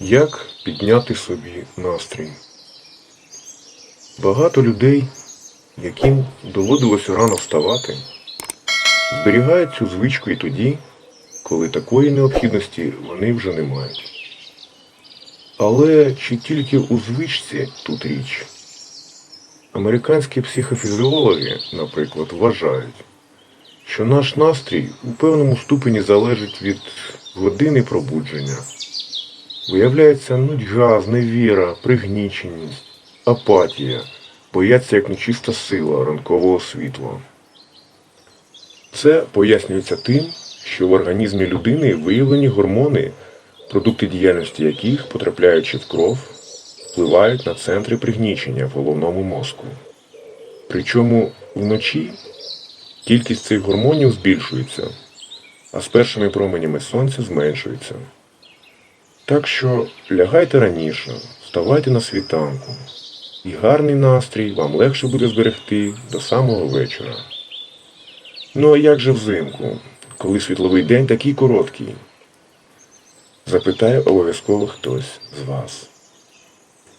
Як підняти собі настрій? Багато людей, яким доводилося рано вставати, зберігають цю звичку і тоді, коли такої необхідності вони вже не мають. Але чи тільки у звичці тут річ? Американські психофізіологи, наприклад, вважають, що наш настрій у певному ступені залежить від години пробудження. Виявляється нудьга, зневіра, пригніченість, апатія, бояться як нечиста сила ранкового світла. Це пояснюється тим, що в організмі людини виявлені гормони, продукти діяльності яких, потрапляючи в кров, впливають на центри пригнічення в головному мозку. Причому вночі кількість цих гормонів збільшується, а з першими променями сонця зменшується. Так що лягайте раніше, вставайте на світанку, і гарний настрій вам легше буде зберегти до самого вечора. Ну а як же взимку, коли світловий день такий короткий? Запитає обов'язково хтось з вас.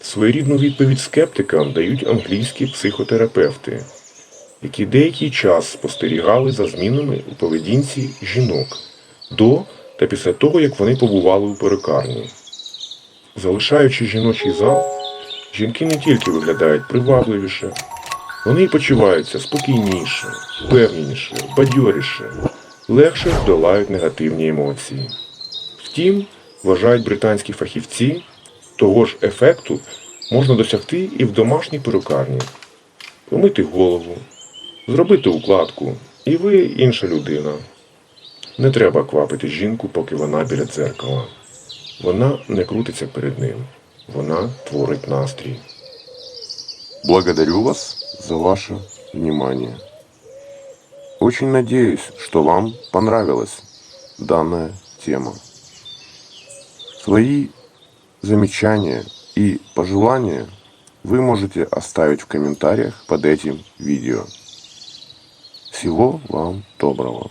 Своєрідну відповідь скептикам дають англійські психотерапевти, які деякий час спостерігали за змінами у поведінці жінок до та після того, як вони побували у перукарні. Залишаючи жіночий зал, жінки не тільки виглядають привабливіше, вони й почуваються спокійніше, впевненіше, бадьоріше, легше долають негативні емоції. Втім, вважають британські фахівці, того ж ефекту можна досягти і в домашній перукарні. Помити голову, зробити укладку, і ви інша людина. Не треба квапити жінку, поки вона біля дзеркала. Вона не крутиться перед ним. Вона творить настрій. Благодарю вас за ваше внимание. Очень надеюсь, что вам понравилась данная тема. Свои замечания и пожелания вы можете оставить в комментариях под этим видео. Всего вам доброго.